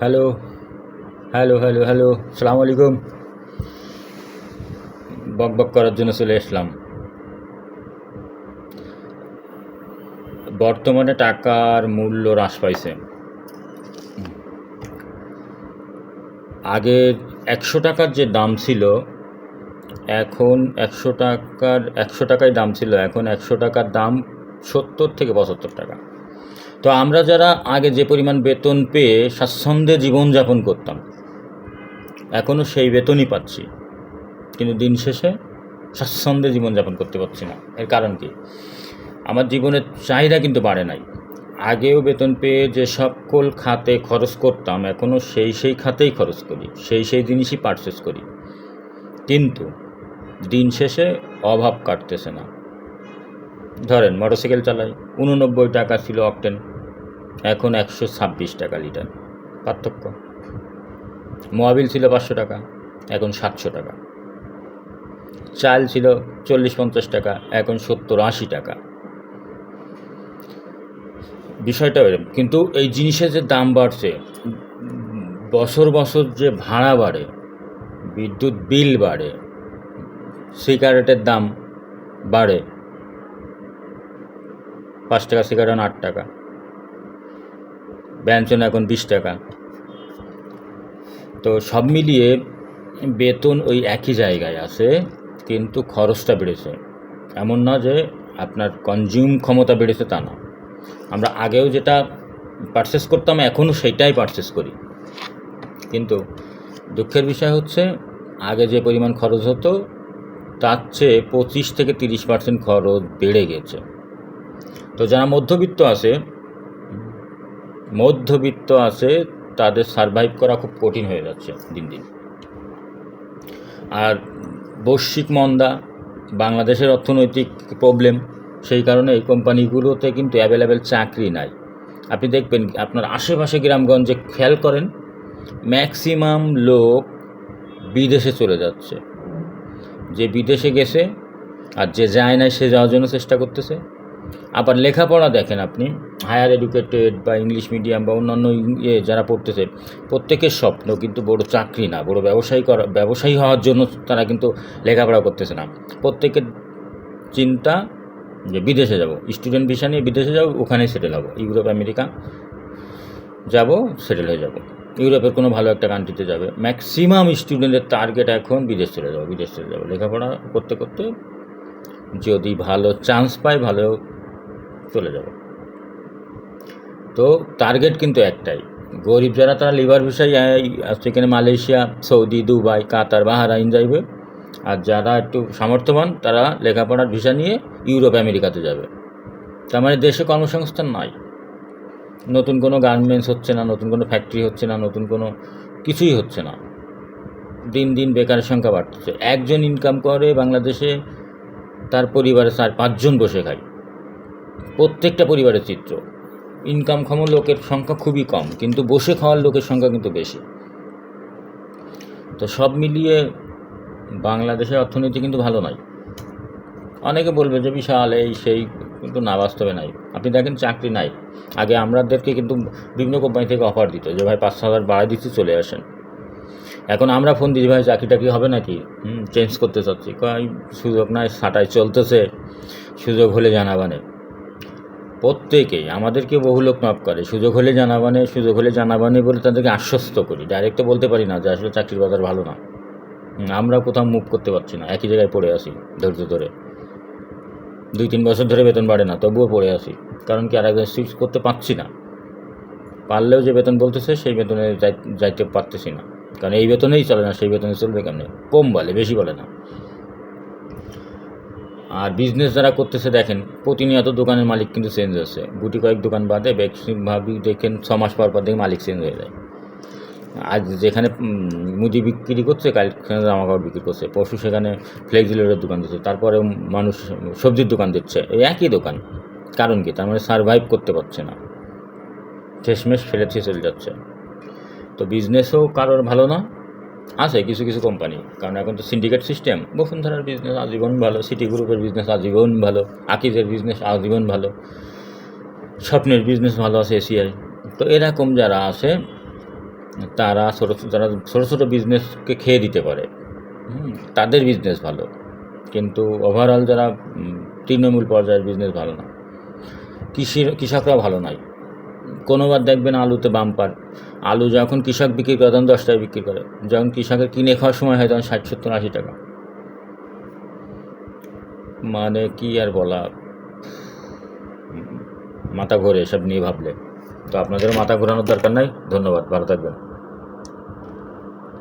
Hello hello hello hello সালাম আলাইকুম বক বক করার জন্য চলে আসলাম। বর্তমানে টাকার মূল্য হ্রাস পাইছে। আগে একশো টাকার যে দাম ছিল, এখন একশো টাকার, একশো টাকায় দাম ছিল, এখন একশো টাকার দাম সত্তর থেকে পঁচাত্তর টাকা। তো আমরা যারা আগে যে পরিমাণ বেতন পেয়ে স্বাচ্ছন্দ্যে জীবনযাপন করতাম এখনও সেই বেতনই পাচ্ছি। কিন্তু দিন শেষে স্বাচ্ছন্দ্যে জীবনযাপন করতে পারছি না। এর কারণ কি? আমার জীবনের চাহিদা কিন্তু বাড়ে নাই। আগেও বেতন পেয়ে যে সকল খাতে খরচ করতাম এখনও সেই সেই খাতেই খরচ করি, সেই সেই জিনিসই পারচেস করি। কিন্তু দিন শেষে অভাব কাটতেছে না। ধরেন মোটরসাইকেল চালাই, উননব্বই টাকা ছিল অকটেন এখন একশো ছাব্বিশ টাকা লিটার। পার্থক্য? মোয়াবিল ছিল পাঁচশো টাকা, এখন সাতশো টাকা। চাল ছিল চল্লিশ পঞ্চাশ টাকা, এখন সত্তর আশি টাকা। বিষয়টা এরকম কিন্তু এই জিনিসের যে দাম বাড়ছে, বছর বছর যে ভাড়া বাড়ে, বিদ্যুৎ বিল বাড়ে, সিগারেটের দাম বাড়ে। পাঁচ টাকা সিগারেট, আট টাকা। ব্যঞ্জন এখন বিশ টাকা। তো সব মিলিয়ে বেতন ওই একই জায়গায় আছে, কিন্তু খরচটা বেড়েছে। এমন না যে আপনার কনজিউম ক্ষমতা বেড়েছে তা না। আমরা আগেও যেটা পারচেস করতাম, এখনও সেটাই পারচেস করি। কিন্তু দুঃখের বিষয় হচ্ছে, আগে যে পরিমাণ খরচ হতো, তার চেয়ে পঁচিশ থেকে তিরিশ পার্সেন্ট খরচ বেড়ে গেছে। তো যারা মধ্যবিত্ত আছে মধ্যবিত্ত আছে, তাদের সারভাইভ করা খুব কঠিন হয়ে যাচ্ছে দিন দিন। আর বৈশ্বিক মন্দা, বাংলাদেশের অর্থনৈতিক প্রবলেম সেই কারণে এই কোম্পানিগুলোতে কিন্তু অ্যাভেলেবেল চাকরি নাই। আপনি দেখবেন আপনার আশেপাশে গ্রামগঞ্জে খেয়াল করেন ম্যাক্সিমাম লোক বিদেশে চলে যাচ্ছে। যে বিদেশে গেছে আর যে যায় নাই, সে যাওয়ার জন্য চেষ্টা করতেছে। আবার লেখাপড়া দেখেন আপনি হায়ার এডুকেটেড বা ইংলিশ মিডিয়াম বা অন্যান্য ইয়ে যারা পড়তেছে, প্রত্যেকের স্বপ্ন কিন্তু বড় চাকরি না, বড় ব্যবসায়ী করা, ব্যবসায়ী হওয়ার জন্য তারা কিন্তু লেখাপড়া করতেছে না। প্রত্যেকের চিন্তা যে বিদেশে যাব স্টুডেন্ট ভিসা নিয়ে বিদেশে যাব, ওখানেই সেটেল হব। ইউরোপ আমেরিকা যাব সেটেল হয়ে যাব। ইউরোপের কোনো ভালো একটা কান্ট্রিতে যাবে। ম্যাক্সিমাম স্টুডেন্টের টার্গেট এখন বিদেশ চলে যাব, বিদেশ চলে যাব। লেখাপড়া করতে করতে যদি ভালো চান্স পায়, ভালো চলে যাব। তো টার্গেট কিন্তু একটাই। গরিব যারা তারা লিভার ভিসায় সেখানে Malaysia, Saudi, Dubai, Qatar, Bahrain যাইবে। আর যারা একটু সামর্থ্যবান, তারা লেখাপড়ার ভিসা নিয়ে ইউরোপ, আমেরিকাতে যাবে। তার মানে দেশে কর্মসংস্থান নাই। নতুন কোনো গার্মেন্টস হচ্ছে না, নতুন কোনো ফ্যাক্টরি হচ্ছে না, নতুন কোনো কিছুই হচ্ছে না। দিন দিন বেকারের সংখ্যা বাড়তেছে। একজন ইনকাম করে বাংলাদেশে তার পরিবারে চার, পাঁচজন বসে খায়। প্রত্যেকটা পরিবারের চিত্র। ইনকামক্ষম লোকের সংখ্যা খুবই কম, কিন্তু বসে খাওয়ার লোকের সংখ্যা কিন্তু বেশি। তো সব মিলিয়ে বাংলাদেশের অর্থনীতি কিন্তু ভালো নয়। অনেকে বলবে যে বিশাল, এই সেই, কিন্তু না, বাস্তবে নাই। আপনি দেখেন চাকরি নাই। আগে আমাদেরকে কিন্তু বিভিন্ন কোম্পানি থেকে অফার দিত যে, ভাই পাঁচ হাজার বাড়াই দিচ্ছি, চলে আসেন। এখন আমরা ফোন দিচ্ছি ভাই চাকরি টাকরি হবে নাকি? হুম চেঞ্জ করতে চাচ্ছি। সুযোগ নাই সাটাই চলতেছে। সুযোগ হলে জানাবানে প্রত্যেকেই আমাদেরকে বহু লোক মাপ করে। সুযোগ হলে জানাবানে, সুযোগ হলে জানাবানে বলে তাদেরকে আশ্বস্ত করি। ডাইরেক্ট তো বলতে পারি না যে আসলে চাকরির বাজার ভালো না। আমরা কোথাও মুভ করতে পারছি না। একই জায়গায় পড়ে আসি ধৈর্য ধরে। দুই তিন বছর ধরে বেতন বাড়ে না, তবুও পড়ে আসি কারণ কি আর একজন সুইচ করতে পারছি না। পারলেও যে বেতন বলতেছে, সেই বেতনে যাইতে পারতেছি না। কারণ এই বেতনেই চলে না, সেই বেতনে চলবে কেমনে? কম বলে, বেশি বলে না। আর বিজনেস যারা করতেছে, দেখেন, প্রতিনিয়ত দোকানের মালিক কিন্তু চেঞ্জ হচ্ছে। গুটি কয়েক দোকান বাদে ভাবি দেখেন, ছ মাস পর পর দেখে মালিক চেঞ্জ হয়ে যায়। আজ যেখানে মুদি বিক্রি করছে, কাল সেখানে জামা কাপড় বিক্রি করছে। পরশু সেখানে ফ্লেক্সিলেটের দোকান দিচ্ছে। তারপরে মানুষ সবজির দোকান দিচ্ছে। এই একই দোকান। কারণ কি? তার মানে সারভাইভ করতে পারছে না। শেষমেশ ফেলে চলে যাচ্ছে। তো বিজনেসও কারোর ভালো না। আছে কিছু কিছু কোম্পানি কারণ এখন তো সিন্ডিকেট সিস্টেম বসুন্ধরার বিজনেস আজীবন ভালো সিটি গ্রুপের বিজনেস আজীবন ভালো, আকিজের বিজনেস আজীবন ভালো, স্বপ্নের বিজনেস ভালো আছে এশিয়ায় তো এরকম যারা আছে, তারা ছোটো, যারা ছোটো ছোটো বিজনেসকে খেয়ে দিতে পারে। তাদের বিজনেস ভালো। কিন্তু ওভারঅল যারা তৃণমূল পর্যায়ের বিজনেস ভালো না। কৃষির কৃষকরা ভালো নয় কোনোবার দেখবেন আলুতে বাম্পার। আলু যখন কৃষক বিক্রি করে, তখন দশ টাকা বিক্রি করে। যখন কৃষকের কিনে খাওয়ার সময় হয়, তখন ষাট, সত্তর, আশি টাকা। মানে কি আর বলা? মাথা ঘোরে এসব নিয়ে ভাবলে। তো আপনাদের মাথা ঘোরানোর দরকার নাই। ধন্যবাদ। ভালো থাকবেন।